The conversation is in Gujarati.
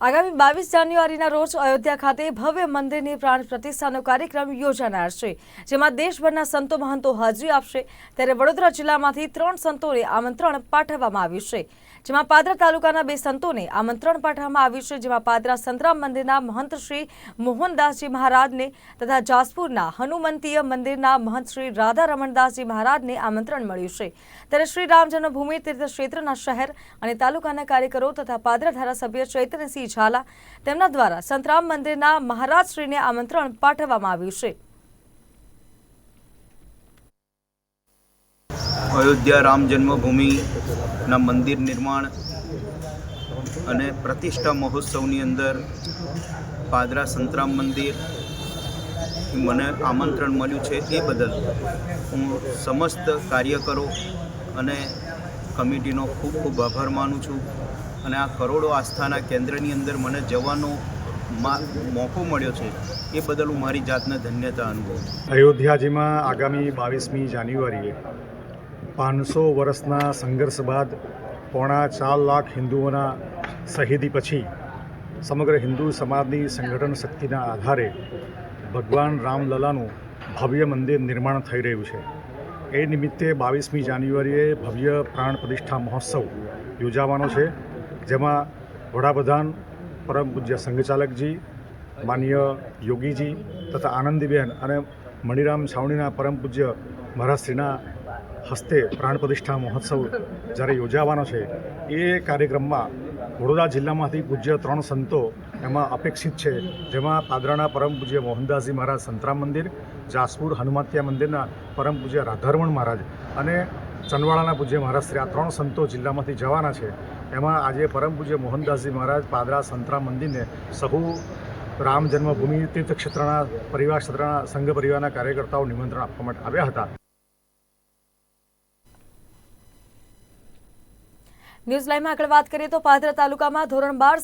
આગામી બાવીસ જાન્યુઆરીના રોજ અયોધ્યા ખાતે ભવ્ય મંદિરની પ્રાણ પ્રતિષ્ઠાનો કાર્યક્રમ યોજાનાર છે, જેમાં દેશભરના સંતો મહંતો હાજરી આપશે. ત્યારે વડોદરા જિલ્લામાંથી ત્રણ સંતોને આમંત્રણ પાઠવવામાં આવ્યું છે, જેમાં પાદરા તાલુકાના બે સંતોને આમંત્રણ પાઠવવામાં આવ્યું છે, જેમાં પાદરા સંતરામ મંદિરના મહંત શ્રી મોહનદાસજી મહારાજને તથા જાસપુરના હનુમંતીય મંદિરના મહંત શ્રી રાધા રમણદાસજી મહારાજને આમંત્રણ મળ્યું છે. ત્યારે શ્રી રામ જન્મભૂમિ તીર્થ ક્ષેત્રના શહેર અને તાલુકાના કાર્યકરો તથા પાદરા ધારાસભ્ય ચૈતન્યસિંહ ઝાલા તેમના દ્વારા સંતરામ મંદિરના મહારાજશ્રીને આમંત્રણ પાઠવવામાં આવ્યું છે. અયોધ્યા રામ જન્મભૂમિના મંદિર નિર્માણ અને પ્રતિષ્ઠા મહોત્સવની અંદર પાદરા સંતરામ મંદિર મને આમંત્રણ મળ્યું છે. એ બદલ હું સમસ્ત કાર્યકરો અને કમિટીનો ખૂબ ખૂબ આભાર માનું છું. અને આ કરોડો આસ્થાના કેન્દ્રની અંદર મને જવાનો મોકો મળ્યો છે, એ બદલ હું મારી જાતને ધન્યતા અનુભવું અયોધ્યાજીમાં આગામી બાવીસમી જાન્યુઆરીએ પાંચસો વર્ષના સંઘર્ષ બાદ પોણા ચાર લાખ હિન્દુઓના શહીદી પછી સમગ્ર હિન્દુ સમાજની સંગઠન શક્તિના આધારે ભગવાન રામલલાનું ભવ્ય મંદિર નિર્માણ થઈ રહ્યું છે. એ નિમિત્તે બાવીસમી જાન્યુઆરીએ ભવ્ય પ્રાણ પ્રતિષ્ઠા મહોત્સવ યોજાવાનો છે. જેમાં વડાપ્રધાન પરમ પૂજ્ય સંઘચાલકજી, માન્ય યોગીજી તથા આનંદીબેન અને મણિરામ છાવણીના પરમ પૂજ્ય મહારાજશ્રીના હસ્તે પ્રાણ પ્રતિષ્ઠા મહોત્સવ જ્યારે યોજાવાનો છે, એ કાર્યક્રમમાં વડોદરા જિલ્લામાંથી પૂજ્ય ત્રણ સંતો એમાં અપેક્ષિત છે, જેમાં પાદરાના પરમ પૂજ્ય મોહનદાસજી મહારાજ સંતરામ મંદિર, જાસપુર હનુમાત્યા મંદિરના પરમ પૂજ્ય રાધારમણ મહારાજ અને ચંદવાડાના પૂજ્ય મહારાજ શ્રી આ ત્રણ સંતો જિલ્લામાંથી જવાના છે. એમાં આજે પરમ પૂજ્ય મોહનદાસજી મહારાજ પાદરા સંતરા મંદિરને સહુ રામ જન્મભૂમિ તીર્થ ક્ષેત્રના પરિવાર ક્ષેત્રના સંઘ પરિવારના કાર્યકર્તાઓ નિમંત્રણ આપવા માટે આવ્યા હતા. ન્યૂઝ લાઈવમાં આગળ વાત કરીએ તો પાદરા તાલુકામાં ધોરણ બાર